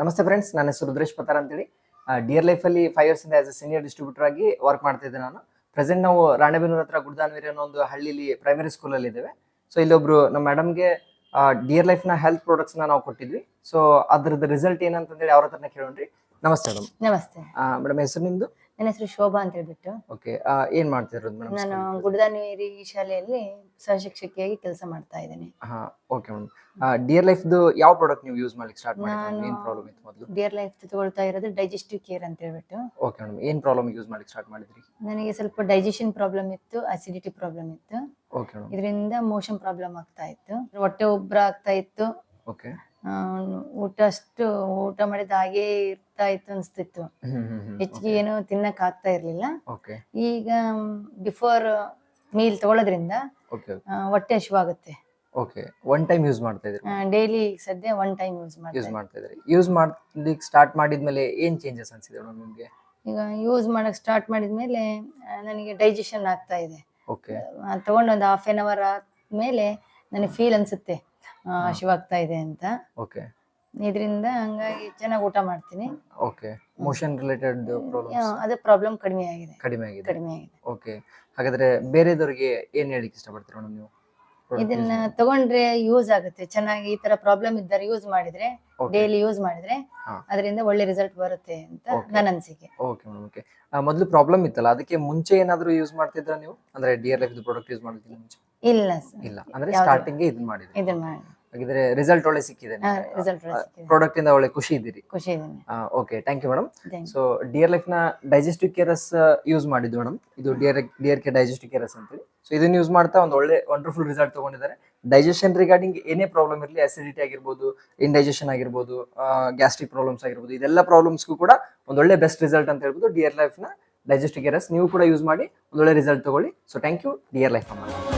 ನಮಸ್ತೆ ಫ್ರೆಂಡ್ಸ್ ನನ್ನ ಹೆಸರು ರುದ್ರೇಶ್ ಪತಾರ್ ಅಂತೇಳಿ. ಡಿಯರ್ ಲೈಫಲ್ಲಿ ಫೈವ್ ಇಯರ್ಸ್ ಇಂದ ಆಸ್ ಎ ಸೀನಿಯರ್ ಡಿಸ್ಟ್ರಿಬ್ಯೂಟರ್ ಆಗಿ ವರ್ಕ್ ಮಾಡ್ತಾ ಇದ್ದೆ ನಾನು. ಪ್ರೆಸೆಂಟ್ ನಾವು ರಾಣೆಬೆನೂರ್ ಹತ್ರ ಗುಡ್ದಾನ್ವೇರಿ ಅನ್ನೋ ಒಂದು ಹಳ್ಳಿಲಿ ಪ್ರೈಮರಿ ಸ್ಕೂಲಲ್ಲಿ ಇದ್ದೇವೆ. ಸೊ ಇಲ್ಲೊಬ್ರು ನಮ್ಮ ಮೇಡಮ್ಗೆ ಡಿಯರ್ ಲೈಫ್ನ ಹೆಲ್ತ್ ಪ್ರಾಡಕ್ಟ್ಸ್ನ ನಾವು ಕೊಟ್ಟಿದ್ವಿ. ಸೊ ಅದ್ರದ್ದು ರಿಸಲ್ಟ್ ಏನಂತಂದೇಳಿ ಅವ್ರ ಹತ್ರನೇ ಕೇಳೋಣ್ರಿ. ನಮಸ್ತೆ ಮೇಡಮ್ ನಮಸ್ತೆ. ಮೇಡಮ್ ಹೆಸರು ನಿಮ್ದು? ನನ್ನ ಹೆಸರು ಶೋಭಾ ಅಂತ ಹೇಳ್ಬಿಟ್ಟು. ಓಕೆ ಏನ್ ಮಾಡ್ತಿರೋದು ಮೇಡಮ್ ನಾನು ಗುಡ್ದಾನೇರಿ ಶಾಲೆಯಲ್ಲಿ ಸಹಶಿಕ್ಷಕಿಯಾಗಿ ಕೆಲಸ ಮಾಡ್ತಾ ಇದ್ದೇನೆ. ಹಾ ಓಕೆ ಮೇಡಮ್ ಡಿಯರ್ ಲೈಫ್ದು ಯಾವ ಪ್ರಾಡಕ್ಟ್ ನೀವು ಯೂಸ್ ಮಾಡ್ಲಿಕ್ಕೆ ಸ್ಟಾರ್ಟ್ ಮಾಡಿದ್ರಿ ಏನ್ ಪ್ರಾಬ್ಲಮ್ ಇತ್ತು ಮೊದಲು? ಡಿಯರ್ ಲೈಫ್ ತಗೊಳ್ತಾ ಇರೋದು ಡೈಜೆಸ್ಟಿವ್ ಕೇರ್ ಅಂತ ಹೇಳ್ಬಿಟ್ಟು. ಓಕೆ ಮೇಡಮ್ ಏನು ಪ್ರಾಬ್ಲಮ್ ಯೂಸ್ ಮಾಡ್ಲಿಕ್ಕೆ ಸ್ಟಾರ್ಟ್ ಮಾಡಿದ್ರಿ? ನನಗೆ ಸ್ವಲ್ಪ ಡೈಜೆಷನ್ ಪ್ರಾಬ್ಲಮ್ ಇತ್ತು ಅಸಿಡಿಟಿ ಪ್ರಾಬ್ಲಮ್ ಇತ್ತು. ಓಕೆ ಇದರಿಂದ ಮೋಷನ್ ಪ್ರಾಬ್ಲಮ್ ಆಗ್ತಾ ಇತ್ತು. ಹೊಟ್ಟೆ ಒಬ್ಬರ ಆಗ್ತಾ ಇತ್ತು. ಓಕೆ. ಊಟ ಅಷ್ಟು ಊಟ ಮಾಡಿದ ಹಾಗೆ ಇರ್ತಾ ಇತ್ತು ಅನ್ಸ್ತಿತ್ತು. ಹೆಚ್ಚಿಗೆ ಏನು ತಿನ್ನಕ್ ಆಗ್ತಾ ಇರ್ಲಿಲ್ಲ. ಈಗ ಬಿಫೋರ್ ಮೀಲ್ ತಗೊಳ್ಳೋದ್ರಿಂದ ಹೊಟ್ಟೆ ಹಸಿವಾಗುತ್ತೆ ಓಕೆ. ಒನ್ ಟೈಮ್ ಯೂಸ್ ಮಾಡ್ತಾ ಇದ್ರಿ ಡೈಲಿ ಸದ್ಯ ಒನ್ ಟೈಮ್ ಯೂಸ್ ಯೂಸ್ ಮಾಡ್ತಾ ಇದ್ರಿ ಯೂಸ್ ಮಾಡ್ಲಿಕ್ಕೆ ಸ್ಟಾರ್ಟ್ ಮಾಡಿದ್ಮೇಲೆ ಏನ್ ಚೇಂಜಸ್ ಅನ್ಸಿದೆ ನಿಮ್ಗೆ? ಈಗ ಯೂಸ್ ಮಾಡಕ್ ಸ್ಟಾರ್ಟ್ ಮಾಡಿದ್ಮೇಲೆ ನನಗೆ ಡೈಜೆಷನ್ ಆಗ್ತಾ ಇದೆ. ಓಕೆ. ತಗೊಂಡು ಒಂದು ಹಾಫ್ ಎನ್ ಅವರ್ ಆದ್ಮೇಲೆ ನನಗೆ ಫೀಲ್ ಅನ್ಸುತ್ತೆ. ಹಸಿವಾಗ್ತಾ ಇದೆ ಅಂತ. ಓಕೆ. ಇದರಿಂದ ಹಂಗಾಗಿ ಚೆನ್ನಾಗಿ ಊಟ ಮಾಡ್ತೀನಿ. ಓಕೆ. ಮೋಷನ್ ರಿಲೇಟೆಡ್ ಅದೇ ಪ್ರಾಬ್ಲಮ್ ಕಡಿಮೆ ಆಗಿದೆ. ಕಡಿಮೆ ಆಗಿದೆ. ಕಡಿಮೆ ಆಗಿದೆ. ಓಕೆ. ಹಾಗಾದ್ರೆ ಬೇರೆದವರಿಗೆ ಏನ್ ಹೇಳಿಕ್ಕೆ ಇಷ್ಟಪಡ್ತೀರಾ ಮೇಡಮ್ ನೀವು? ಇದನ್ನ ತಗೊಂಡ್ರೆ ಯೂಸ್ ಆಗುತ್ತೆ ಚೆನ್ನಾಗಿ ಈ ತರ ಪ್ರಾಬ್ಲಮ್ ಇದ್ದಾರೆ ಯೂಸ್ ಮಾಡಿದ್ರೆ. ಡೈಲಿ ಯೂಸ್ ಮಾಡಿದ್ರೆ. ಅದರಿಂದ ಒಳ್ಳೆ ರಿಸಲ್ಟ್ ಬರುತ್ತೆ ಅಂತ. ನನ್ನ ಅನಿಸಿಕೆ ಓಕೆ ಮೇಡಮ್ ಓಕೆ ಮೊದಲು ಪ್ರಾಬ್ಲಮ್ ಇತ್ತಲ್ಲ ಅದಕ್ಕೆ ಮುಂಚೆ ಏನಾದರೂ ಯೂಸ್ ಮಾಡ್ತಿದ್ರ ನೀವು ಅಂದ್ರೆ ಡಿಯರ್ ಲೈಫ್ ಪ್ರಾಡಕ್ಟ್ ಯೂಸ್ ಮಾಡೋದಕ್ಕಿಂತ ಮುಂಚೆ ಇಲ್ಲ. ಇಲ್ಲ ಅಂದ್ರೆ? ಸ್ಟಾರ್ಟಿಂಗ್ ಇದನ್ನ ಮಾಡಿದ್ರೆ ಇದನ್ನ ಮಾಡಿ ಹಾಗಿದ್ರೆ ರಿಸಲ್ಟ್ ಒಳ್ಳೆ ಸಿಕ್ಕಿದೆ ಪ್ರಾಡಕ್ಟ್ ಇಂದ ಒಳ್ಳೆ ಖುಷಿ ಇದ್ದೀರಿ. ಖುಷಿ ಇದ್ದೀನಿ. Okay thank you madam. So dear ಲೈಫ್ನ digestive cares use ಮಾಡಿದ್ದು ಮೇಡಮ್ ಇದು ಡಿಯರ್ ಡಿಯರ್ ಕೆ ಡೈಜೆಸ್ಟಿವ್ ಕೇರಸ್ ಅಂತೇಳಿ. ಸೊ ಇದನ್ನ ಯೂಸ್ ಮಾಡ್ತಾ ಒಂದು ಒಳ್ಳೆ ವಂಡರ್ಫುಲ್ ರಿಸಲ್ಟ್ ತಗೊಂಡಿದ್ದಾರೆ. ಡೈಜೆಷನ್ ರಿಗಾರ್ಡಿಂಗ್ ಏನೇ ಪ್ರಾಬ್ಲಮ್ ಇರಲಿ ಅಸಿಡಿಟಿ ಆಗಿರ್ಬೋದು ಇಂಡೈಜೆಷನ್ ಆಗಿರ್ಬೋದು ಗ್ಯಾಸ್ಟ್ರಿಕ್ ಪ್ರಾಬ್ಲಮ್ಸ್ ಆಗಿರ್ಬೋದು ಇದೆಲ್ಲ ಪ್ರಾಬ್ಲಮ್ಸ್ಗೂ ಕೂಡ ಒಂದು ಒಳ್ಳೆ ಬೆಸ್ಟ್ ರಿಸಲ್ಟ್ ಅಂತ ಹೇಳ್ಬೋದು ಡಿಯರ್ ಲೈಫ್ನ ಡೈಜೆಸ್ಟಿವ್ ಕೇರಸ್ ನೀವು ಕೂಡ ಯೂಸ್ ಮಾಡಿ ಒಂದೊಳ್ಳೆ ರಿಸಲ್ಟ್ ತಗೊಳ್ಳಿ. So thank you dear life ಅಮ್ಮ